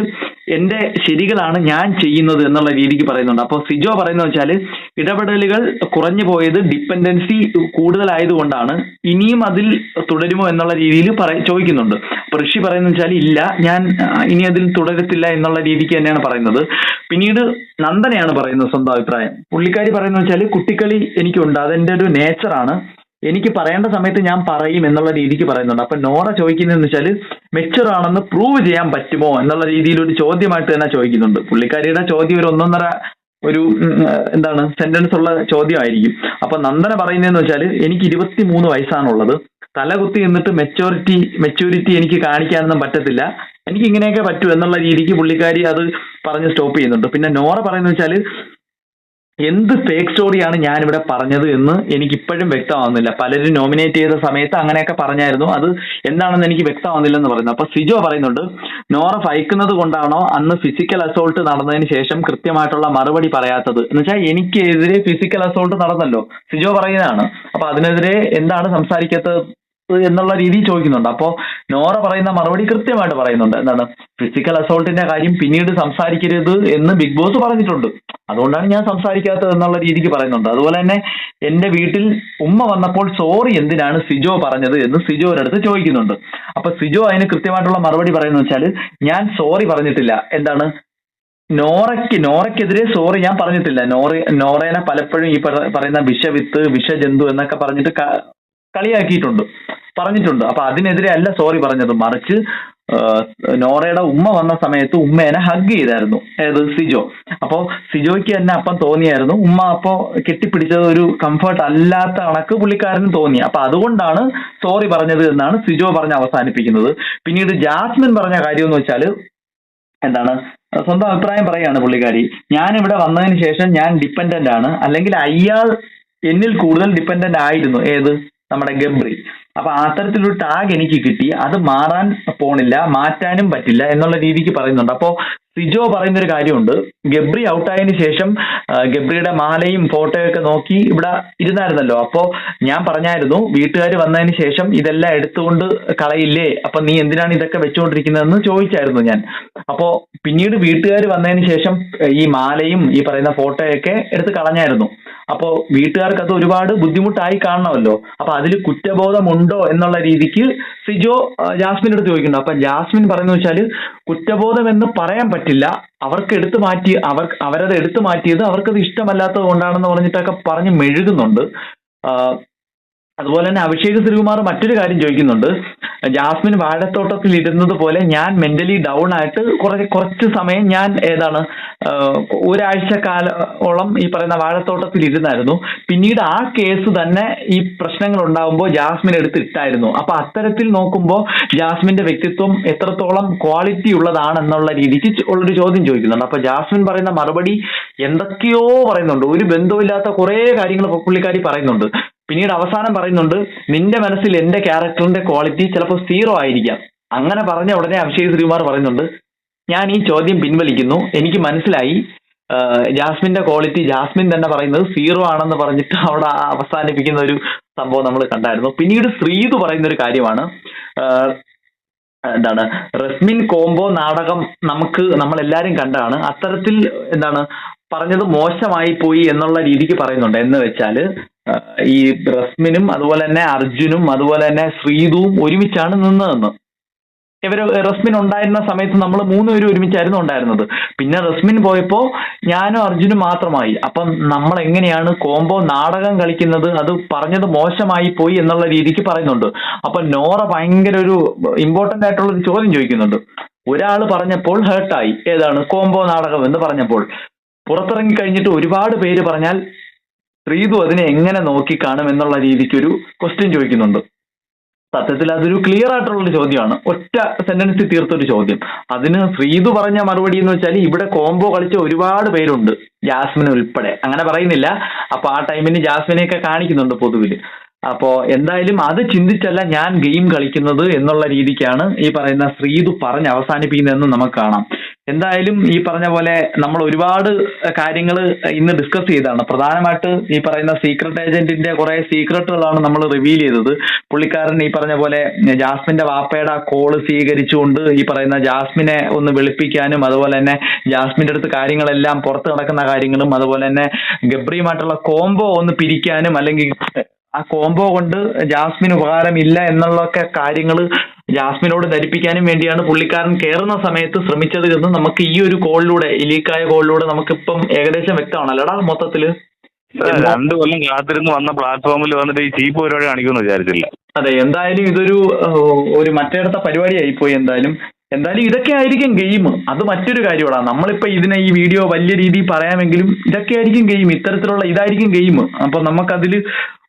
എന്റെ ശരികളാണ് ഞാൻ ചെയ്യുന്നത് എന്നുള്ള രീതിക്ക് പറയുന്നുണ്ട്. അപ്പോൾ സിജോ പറയുന്നത് വെച്ചാൽ ഇടപെടലുകൾ കുറഞ്ഞു പോയത് ഡിപ്പെൻഡൻസി കൂടുതലായതുകൊണ്ടാണ്. ഇനിയും അതിൽ തുടരുമോ എന്നുള്ള രീതിയിൽ ചോദിക്കുന്നുണ്ട്. അപ്പൊ ഋഷി പറയുന്നത് വെച്ചാൽ ഇല്ല ഞാൻ ഇനി അതിൽ തുടരത്തില്ല എന്നുള്ള രീതിക്ക് തന്നെയാണ് പറയുന്നത്. പിന്നീട് നന്ദനയാണ് പറയുന്നത് സ്വന്തം അഭിപ്രായം. പുള്ളിക്കാരി പറയുന്നത് വെച്ചാൽ കുട്ടിക്കളി എനിക്കുണ്ട്. അതെന്റെ ഒരു നേച്ചറാണ് എനിക്ക് പറയേണ്ട സമയത്ത് ഞാൻ പറയും എന്നുള്ള രീതിക്ക് പറയുന്നുണ്ട്. അപ്പൊ നോറ ചോദിക്കുന്നതെന്ന് വെച്ചാൽ മെച്ചൂർ ആണെന്ന് പ്രൂവ് ചെയ്യാൻ പറ്റുമോ എന്നുള്ള രീതിയിൽ ഒരു ചോദ്യമായിട്ട് തന്നെ ചോദിക്കുന്നുണ്ട്. പുള്ളിക്കാരിയുടെ ചോദ്യം ഒരു ഒന്നൊന്നര ഒരു എന്താണ് സെന്റൻസ് ഉള്ള ചോദ്യമായിരിക്കും. അപ്പൊ നന്ദന പറയുന്നതെന്ന് വെച്ചാൽ എനിക്ക് ഇരുപത്തി മൂന്ന് വയസ്സാണുള്ളത്. തലകുത്തി എന്നിട്ട് മെച്ചോറിറ്റി മെച്ചൂരിറ്റി എനിക്ക് കാണിക്കാനൊന്നും പറ്റത്തില്ല. എനിക്ക് ഇങ്ങനെയൊക്കെ പറ്റൂ എന്നുള്ള രീതിക്ക് പുള്ളിക്കാരി അത് പറഞ്ഞ് സ്റ്റോപ്പ് ചെയ്യുന്നുണ്ട്. പിന്നെ നോറ പറയുന്നത് വെച്ചാൽ എന്ത് ഫേക്ക് സ്റ്റോറിയാണ് ഞാൻ ഇവിടെ പറഞ്ഞത് എന്ന് എനിക്ക് ഇപ്പോഴും വ്യക്തമാവുന്നില്ല. പലരും നോമിനേറ്റ് ചെയ്ത സമയത്ത് അങ്ങനെയൊക്കെ പറഞ്ഞായിരുന്നു. അത് എന്താണെന്ന് എനിക്ക് വ്യക്തമാവുന്നില്ല എന്ന് പറയുന്നു. അപ്പൊ സിജോ പറയുന്നുണ്ട് നോറ ഭയക്കുന്നത് കൊണ്ടാണോ അന്ന് ഫിസിക്കൽ അസോൾട്ട് നടന്നതിന് ശേഷം കൃത്യമായിട്ടുള്ള മറുപടി പറയാത്തത്? എന്ന് വെച്ചാൽ എനിക്കെതിരെ ഫിസിക്കൽ അസോൾട്ട് നടന്നല്ലോ. സിജോ പറയുന്നതാണ്. അപ്പൊ അതിനെതിരെ എന്താണ് സംസാരിക്കാത്തത്? എന്നുള്ള രീതിയിൽ ചോദിക്കുന്നുണ്ട്. അപ്പോ നോറ പറയുന്ന മറുപടി കൃത്യമായിട്ട് പറയുന്നുണ്ട്. എന്താണ്? ഫിസിക്കൽ അസോൾട്ടിന്റെ കാര്യം പിന്നീട് സംസാരിക്കരുത് എന്ന് ബിഗ് ബോസ് പറഞ്ഞിട്ടുണ്ട്. അതുകൊണ്ടാണ് ഞാൻ സംസാരിക്കാത്തത് എന്നുള്ള രീതിക്ക് പറയുന്നുണ്ട്. അതുപോലെ തന്നെ എന്റെ വീട്ടിൽ ഉമ്മ വന്നപ്പോൾ സോറി എന്തിനാണ് സിജോ പറഞ്ഞത് എന്ന് സിജോയുടെ അടുത്ത് ചോദിക്കുന്നുണ്ട്. അപ്പൊ സിജോ അതിന് കൃത്യമായിട്ടുള്ള മറുപടി പറയുന്നത് വെച്ചാൽ ഞാൻ സോറി പറഞ്ഞിട്ടില്ല. എന്താണ്? നോറയ്ക്ക് നോറയ്ക്കെതിരെ സോറി ഞാൻ പറഞ്ഞിട്ടില്ല. നോറ നോറേനെ പലപ്പോഴും ഈ പറ- പറയുന്ന വിഷവിത്ത് വിഷജന്തു എന്നൊക്കെ പറഞ്ഞിട്ട് കളിയാക്കിയിട്ടുണ്ട്. പറഞ്ഞിട്ടുണ്ട്. അപ്പൊ അതിനെതിരെ അല്ല സോറി പറഞ്ഞത്. മറിച്ച് നോറയുടെ ഉമ്മ വന്ന സമയത്ത് ഉമ്മേനെ ഹഗ് ചെയ്തായിരുന്നു. ഏത് സിജോ. അപ്പോ സിജോയ്ക്ക് തന്നെ അപ്പം തോന്നിയായിരുന്നു. ഉമ്മ അപ്പോ കെട്ടിപ്പിടിച്ചത് ഒരു കംഫർട്ട് അല്ലാത്ത കണക്ക് പുള്ളിക്കാരന് തോന്നി. അപ്പൊ അതുകൊണ്ടാണ് സോറി പറഞ്ഞത് എന്നാണ് സിജോ പറഞ്ഞ് അവസാനിപ്പിക്കുന്നത്. പിന്നീട് ജാസ്മിൻ പറഞ്ഞ കാര്യം എന്ന് വെച്ചാൽ എന്താണ്? സ്വന്തം അഭിപ്രായം പറയാണ് പുള്ളിക്കാരി. ഞാൻ ഇവിടെ വന്നതിന് ശേഷം ഞാൻ ഡിപ്പെൻഡന്റ് ആണ്. അല്ലെങ്കിൽ അയാൾ എന്നിൽ കൂടുതൽ ഡിപ്പെൻഡന്റ് ആയിരുന്നു. ഏത്? നമ്മുടെ ഗബ്രി. അപ്പൊ അത്തരത്തിലൊരു ടാഗ് എനിക്ക് കിട്ടി. അത് മാറാൻ പോണില്ല മാറ്റാനും പറ്റില്ല എന്നുള്ള രീതിക്ക് പറയുന്നുണ്ട്. അപ്പോ സിജോ പറയുന്ന ഒരു കാര്യമുണ്ട്. ഗബ്രി ഔട്ടായതിനു ശേഷം ഗബ്രിയുടെ മാലയും ഫോട്ടോയൊക്കെ നോക്കി ഇവിടെ ഇരുന്നായിരുന്നല്ലോ. അപ്പോ ഞാൻ പറഞ്ഞായിരുന്നു വീട്ടുകാർ വന്നതിന് ശേഷം ഇതെല്ലാം എടുത്തുകൊണ്ട് കളയില്ലേ? അപ്പൊ നീ എന്തിനാണ് ഇതൊക്കെ വെച്ചുകൊണ്ടിരിക്കുന്നതെന്ന് ചോദിച്ചായിരുന്നു ഞാൻ. അപ്പോ പിന്നീട് വീട്ടുകാർ വന്നതിന് ശേഷം ഈ മാലയും ഈ പറയുന്ന ഫോട്ടോയൊക്കെ എടുത്ത് കളഞ്ഞായിരുന്നു. അപ്പോ വീട്ടുകാർക്ക് അത് ഒരുപാട് ബുദ്ധിമുട്ടായി കാണണമല്ലോ. അപ്പൊ അതിൽ കുറ്റബോധമുണ്ടോ എന്നുള്ള രീതിക്ക് സിജോ ജാസ്മിൻ എടുത്ത് ചോദിക്കുന്നുണ്ട്. അപ്പൊ ജാസ്മിൻ പറയുന്ന വെച്ചാൽ കുറ്റബോധം എന്ന് പറയാൻ പറ്റില്ല. അവർക്ക് എടുത്തു മാറ്റി അവർ അവരത് എടുത്തു മാറ്റിയത് അവർക്കത് ഇഷ്ടമല്ലാത്തത് കൊണ്ടാണെന്ന് പറഞ്ഞിട്ടൊക്കെ പറഞ്ഞ് മെഴുകുന്നുണ്ട്. അതുപോലെ തന്നെ അഭിഷേക് ശ്രീകുമാർ മറ്റൊരു കാര്യം ചോദിക്കുന്നുണ്ട്. ജാസ്മിൻ വാഴത്തോട്ടത്തിൽ ഇരുന്നത് പോലെ ഞാൻ മെന്റലി ഡൗൺ ആയിട്ട് കുറച്ച് കുറച്ച് സമയം ഞാൻ ഏതാണ് ഒരാഴ്ച കാലോളം ഈ പറയുന്ന വാഴത്തോട്ടത്തിൽ ഇരുന്നായിരുന്നു. പിന്നീട് ആ കേസ് തന്നെ ഈ പ്രശ്നങ്ങൾ ഉണ്ടാകുമ്പോൾ ജാസ്മിൻ എടുത്ത് ഇട്ടായിരുന്നു. അപ്പൊ അത്തരത്തിൽ നോക്കുമ്പോൾ ജാസ്മിന്റെ വ്യക്തിത്വം എത്രത്തോളം ക്വാളിറ്റി ഉള്ളതാണെന്നുള്ള രീതിക്ക് ചോ- ഉള്ളൊരു ചോദ്യം ചോദിക്കുന്നുണ്ട്. അപ്പൊ ജാസ്മിൻ പറയുന്ന മറുപടി എന്തൊക്കെയോ പറയുന്നുണ്ട്. ഒരു ബന്ധമില്ലാത്ത കുറെ കാര്യങ്ങൾ പുള്ളിക്കാരി പറയുന്നുണ്ട്. പിന്നീട് അവസാനം പറയുന്നുണ്ട് നിന്റെ മനസ്സിൽ എന്റെ ക്യാരക്ടറിന്റെ ക്വാളിറ്റി ചിലപ്പോൾ സീറോ ആയിരിക്കാം. അങ്ങനെ പറഞ്ഞ ഉടനെ അഭിഷേക് ശ്രീകുമാർ പറയുന്നുണ്ട് ഞാൻ ഈ ചോദ്യം പിൻവലിക്കുന്നു. എനിക്ക് മനസ്സിലായി. ജാസ്മിന്റെ ക്വാളിറ്റി ജാസ്മിൻ തന്നെ പറയുന്നത് സീറോ ആണെന്ന് പറഞ്ഞിട്ട് അവിടെ അവസാനിപ്പിക്കുന്ന ഒരു സംഭവം നമ്മൾ കണ്ടായിരുന്നു. പിന്നീട് ശ്രീതു പറയുന്ന ഒരു കാര്യമാണ് എന്താണ് റസ്മിൻ കോംബോ നാടകം നമുക്ക് നമ്മൾ എല്ലാരും കണ്ടാണ്. അത്തരത്തിൽ എന്താണ് പറഞ്ഞത് മോശമായി പോയി എന്നുള്ള രീതിക്ക് പറയുന്നുണ്ട്. എന്ന് വെച്ചാൽ ആ, ഈ റസ്മിനും അതുപോലെ തന്നെ അർജുനും അതുപോലെ തന്നെ ശ്രീതുവും ഒരുമിച്ചാണ് നിന്നതെന്ന്. ഇവർ റസ്മിൻ ഉണ്ടായിരുന്ന സമയത്ത് നമ്മൾ മൂന്നുപേരും ഒരുമിച്ചായിരുന്നു ഉണ്ടായിരുന്നത്. പിന്നെ റസ്മിൻ പോയപ്പോ ഞാനും അർജുനും മാത്രമായി. അപ്പം നമ്മൾ എങ്ങനെയാണ് കോംബോ നാടകം കളിക്കുന്നത്? അത് പറഞ്ഞത് മോശമായി പോയി എന്നുള്ള രീതിക്ക് പറയുന്നുണ്ട്. അപ്പൊ നോറ ഭയങ്കര ഒരു ഇമ്പോർട്ടന്റ് ആയിട്ടുള്ള ഒരു ചോദ്യം ചോദിക്കുന്നുണ്ട്. ഒരാൾ പറഞ്ഞപ്പോൾ ഹേർട്ടായി ഏതാണ്? കോംബോ നാടകം എന്ന് പറഞ്ഞപ്പോൾ. പുറത്തിറങ്ങി കഴിഞ്ഞിട്ട് ഒരുപാട് പേര് പറഞ്ഞാൽ ശ്രീതു അതിനെ എങ്ങനെ നോക്കിക്കാണും എന്നുള്ള രീതിക്ക് ഒരു ക്വസ്റ്റ്യൻ ചോദിക്കുന്നുണ്ട്. സത്യത്തിൽ അതൊരു ക്ലിയർ ആയിട്ടുള്ള ഒരു ചോദ്യമാണ്. ഒറ്റ സെന്റൻസിൽ തീർത്തൊരു ചോദ്യം. അതിന് ശ്രീതു പറഞ്ഞ മറുപടി എന്ന് വെച്ചാൽ ഇവിടെ കോംബോ കളിച്ച ഒരുപാട് പേരുണ്ട്. ജാസ്മിൻ ഉൾപ്പെടെ. അങ്ങനെ പറയുന്നില്ല. അപ്പൊ ആ ടൈമിന് ജാസ്മിനെയൊക്കെ കാണിക്കുന്നുണ്ട് പൊതുവിൽ. അപ്പോ എന്തായാലും അത് ചിന്തിച്ചല്ല ഞാൻ ഗെയിം കളിക്കുന്നത് എന്നുള്ള രീതിക്കാണ് ഈ പറയുന്ന ശ്രീതു പറഞ്ഞ് അവസാനിപ്പിക്കുന്നതെന്ന് നമുക്ക് കാണാം. എന്തായാലും ഈ പറഞ്ഞ പോലെ നമ്മൾ ഒരുപാട് കാര്യങ്ങൾ ഇന്ന് ഡിസ്കസ് ചെയ്താണ് പ്രധാനമായിട്ട് ഈ പറയുന്ന സീക്രട്ട് ഏജന്റിന്റെ കുറെ സീക്രട്ടുകളാണ് നമ്മൾ റിവീൽ ചെയ്തത്. പുള്ളിക്കാരൻ ഈ പറഞ്ഞ പോലെ ജാസ്മിന്റെ വാപ്പയുടെ കോൾ സ്വീകരിച്ചുകൊണ്ട് ഈ പറയുന്ന ജാസ്മിനെ ഒന്ന് വെളുപ്പിക്കാനും അതുപോലെ തന്നെ ജാസ്മിന്റെ അടുത്ത് കാര്യങ്ങളെല്ലാം പുറത്ത് നടക്കുന്ന കാര്യങ്ങളും അതുപോലെ തന്നെ ഗബ്രിയുമായിട്ടുള്ള കോംബോ ഒന്ന് പിരിക്കാനും അല്ലെങ്കിൽ ആ കോംബോ കൊണ്ട് ജാസ്മിന് ഉപകാരമില്ല എന്നുള്ളൊക്കെ കാര്യങ്ങൾ ജാസ്മിനോട് ധരിപ്പിക്കാനും വേണ്ടിയാണ് പുള്ളിക്കാരൻ കയറുന്ന സമയത്ത് ശ്രമിച്ചത് എന്ന് നമുക്ക് ഈ ഒരു കോളിലൂടെ ഇലീക്കായ ലീക്കായ കോളിലൂടെ നമുക്കിപ്പം ഏകദേശം വ്യക്തമാണല്ലോടാ മൊത്തത്തിൽ? രണ്ടു കൊല്ലം കാത്തിരുന്ന് വന്ന പ്ലാറ്റ്ഫോമിൽ വന്നിട്ട് ഈ ചീപ്പ് പരിപാടി കാണിക്കുമെന്ന് വിചാരിച്ചില്ല. അതെ എന്തായാലും ഇതൊരു ഒരു മറ്റേടത്തെ പരിപാടിയായി പോയി എന്തായാലും. എന്തായാലും ഇതൊക്കെ ആയിരിക്കും ഗെയിം അത് മറ്റൊരു കാര്യമാണ് നമ്മളിപ്പോ ഇതിനെ ഈ വീഡിയോ വലിയ രീതിയിൽ പറയാമെങ്കിലും ഇതൊക്കെ ആയിരിക്കും ഗെയിം ഇത്തരത്തിലുള്ള ഇതായിരിക്കും ഗെയിം അപ്പൊ നമുക്കതിൽ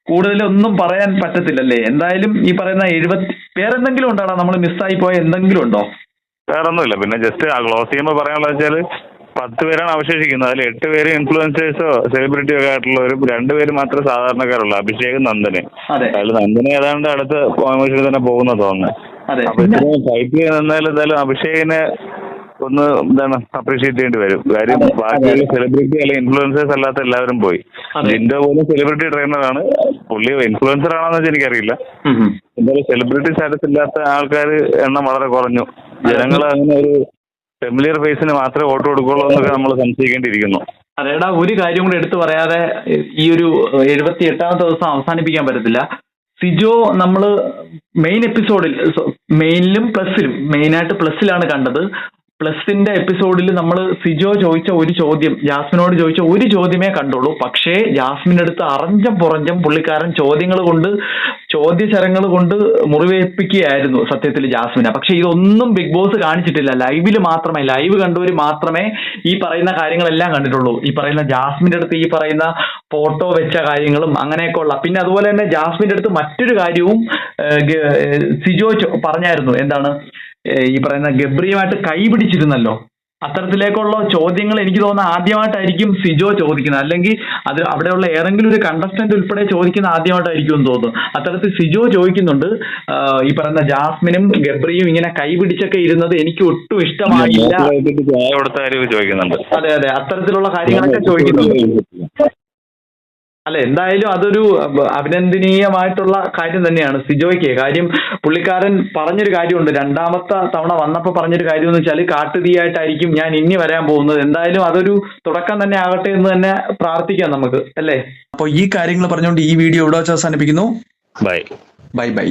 കൂടുതലൊന്നും പറയാൻ പറ്റത്തില്ലല്ലേ? എന്തായാലും ഈ പറയുന്ന എഴുപത്തി വേറെന്തെങ്കിലും ഉണ്ടാണോ നമ്മൾ മിസ്സായി പോയ എന്തെങ്കിലും ഉണ്ടോ? വേറെ ഒന്നുമില്ല പിന്നെ ജസ്റ്റ് ആ ക്ലോസ് ചെയ്യുമ്പോൾ പറയാനുള്ള വെച്ചാൽ പത്ത് പേരാണ് അവശേഷിക്കുന്നത്. അതിൽ എട്ട് പേര് ഇൻഫ്ലുവൻസേഴ്സോ സെലിബ്രിറ്റിയോ ഒക്കെ ആയിട്ടുള്ളവരും രണ്ടുപേര് മാത്രമേ സാധാരണക്കാരുള്ളൂ. അഭിഷേക് നന്ദന്. അതെ. അതിൽ നന്ദന് ഏതാണ്ട് അടുത്ത കോമേഴ്സിൽ തന്നെ പോകുന്ന തോന്നുന്നു. അതെ. അപ്പൊ ഇത്രയും ഫൈറ്റ് നിന്നാലും എന്തായാലും അഭിഷേകിനെ ഒന്ന് എന്താണ് അപ്രീഷിയേറ്റ് ചെയ്യേണ്ടി വരും. കാര്യം ബാക്കിയുള്ള സെലിബ്രിറ്റി അല്ലെങ്കിൽ ഇൻഫ്ലുവൻസേഴ്സ് അല്ലാത്ത എല്ലാവരും പോയി. നിന്റെ ജിൻഡോ പോലും സെലിബ്രിറ്റി ട്രെയിനറാണ് പുള്ളി ഇൻഫ്ലുവൻസർ ആണോന്ന് വെച്ചാൽ എനിക്കറിയില്ല. എന്തായാലും സെലിബ്രിറ്റി സ്റ്റാറ്റസ് ഇല്ലാത്ത ആൾക്കാർ എണ്ണം വളരെ കുറഞ്ഞു. ജനങ്ങൾ അങ്ങനെ ഒരു ഫെമിലിയർ ഫേസിന് മാത്രമേ വോട്ട് കൊടുക്കുള്ളൂ എന്നൊക്കെ നമ്മൾ സംശയിക്കേണ്ടിയിരിക്കുന്നു. അതേടാ ഒരു കാര്യം കൂടെ എടുത്തു പറയാതെ ഈ ഒരു എഴുപത്തി എട്ടാമത്തെ ദിവസം അവസാനിപ്പിക്കാൻ പറ്റത്തില്ല. സിജോ നമ്മൾ മെയിൻ എപ്പിസോഡിൽ മെയിനിലും പ്ലസിലും മെയിനായിട്ട് പ്ലസിലാണ് കണ്ടത്. പ്ലസിന്റെ എപ്പിസോഡിൽ നമ്മൾ സിജോ ചോദിച്ച ഒരു ചോദ്യം ജാസ്മിനോട് ചോദിച്ച ഒരു ചോദ്യമേ കണ്ടുള്ളൂ. പക്ഷേ ജാസ്മിന്റെ അടുത്ത് അറഞ്ചം പുറഞ്ചം പുള്ളിക്കാരൻ ചോദ്യങ്ങൾ കൊണ്ട് ചോദ്യചരങ്ങൾ കൊണ്ട് മുറിവേൽപ്പിക്കുകയായിരുന്നു സത്യത്തിൽ ജാസ്മിനെ. പക്ഷെ ഇതൊന്നും ബിഗ് ബോസ് കാണിച്ചിട്ടില്ല. ലൈവിൽ മാത്രമേ ലൈവ് കണ്ടവർ മാത്രമേ ഈ പറയുന്ന കാര്യങ്ങളെല്ലാം കണ്ടിട്ടുള്ളൂ. ഈ പറയുന്ന ജാസ്മിന്റെ അടുത്ത് ഈ പറയുന്ന ഫോട്ടോ വെച്ച കാര്യങ്ങളും അങ്ങനെയൊക്കെ ഉള്ള. പിന്നെ അതുപോലെ തന്നെ ജാസ്മിന്റെ അടുത്ത് മറ്റൊരു കാര്യവും സിജോ പറഞ്ഞായിരുന്നു. എന്താണ്? ഈ പറയുന്ന ഗബ്രിയുമായിട്ട് കൈപിടിച്ചിരുന്നല്ലോ അത്തരത്തിലേക്കുള്ള ചോദ്യങ്ങൾ എനിക്ക് തോന്നുന്ന ആദ്യമായിട്ടായിരിക്കും സിജോ ചോദിക്കുന്നത്. അല്ലെങ്കിൽ അത് അവിടെയുള്ള ഏതെങ്കിലും ഒരു കണ്ടസ്റ്റന്റ് ഉൾപ്പെടെ ചോദിക്കുന്ന ആദ്യമായിട്ടായിരിക്കും എന്ന് തോന്നുന്നു. അത്തരത്തിൽ സിജോ ചോദിക്കുന്നുണ്ട് ഈ പറയുന്ന ജാസ്മിനും ഗബ്രിയും ഇങ്ങനെ കൈപിടിച്ചൊക്കെ ഇരുന്നത് എനിക്ക് ഒട്ടും ഇഷ്ടമായില്ല. അതെ അതെ. അത്തരത്തിലുള്ള കാര്യങ്ങളൊക്കെ ചോദിക്കുന്നുണ്ട്. അല്ല എന്തായാലും അതൊരു അഭിനന്ദനീയമായിട്ടുള്ള കാര്യം തന്നെയാണ്. സിജോയ്ക്ക് കാര്യം പുള്ളിക്കാരൻ പറഞ്ഞൊരു കാര്യമുണ്ട്. രണ്ടാമത്തെ തവണ വന്നപ്പോൾ പറഞ്ഞൊരു കാര്യം എന്ന് വെച്ചാൽ കാട്ടുതീയായിട്ടായിരിക്കും ഞാൻ ഇനി വരാൻ പോകുന്നത്. എന്തായാലും അതൊരു തുടക്കം തന്നെ ആകട്ടെ എന്ന് തന്നെ പ്രാർത്ഥിക്കാം നമുക്ക് അല്ലേ? അപ്പോൾ ഈ കാര്യങ്ങൾ പറഞ്ഞുകൊണ്ട് ഈ വീഡിയോ ഇവിടെ വെച്ച് അവസാനിപ്പിക്കുന്നു. ബൈ. Bye bye.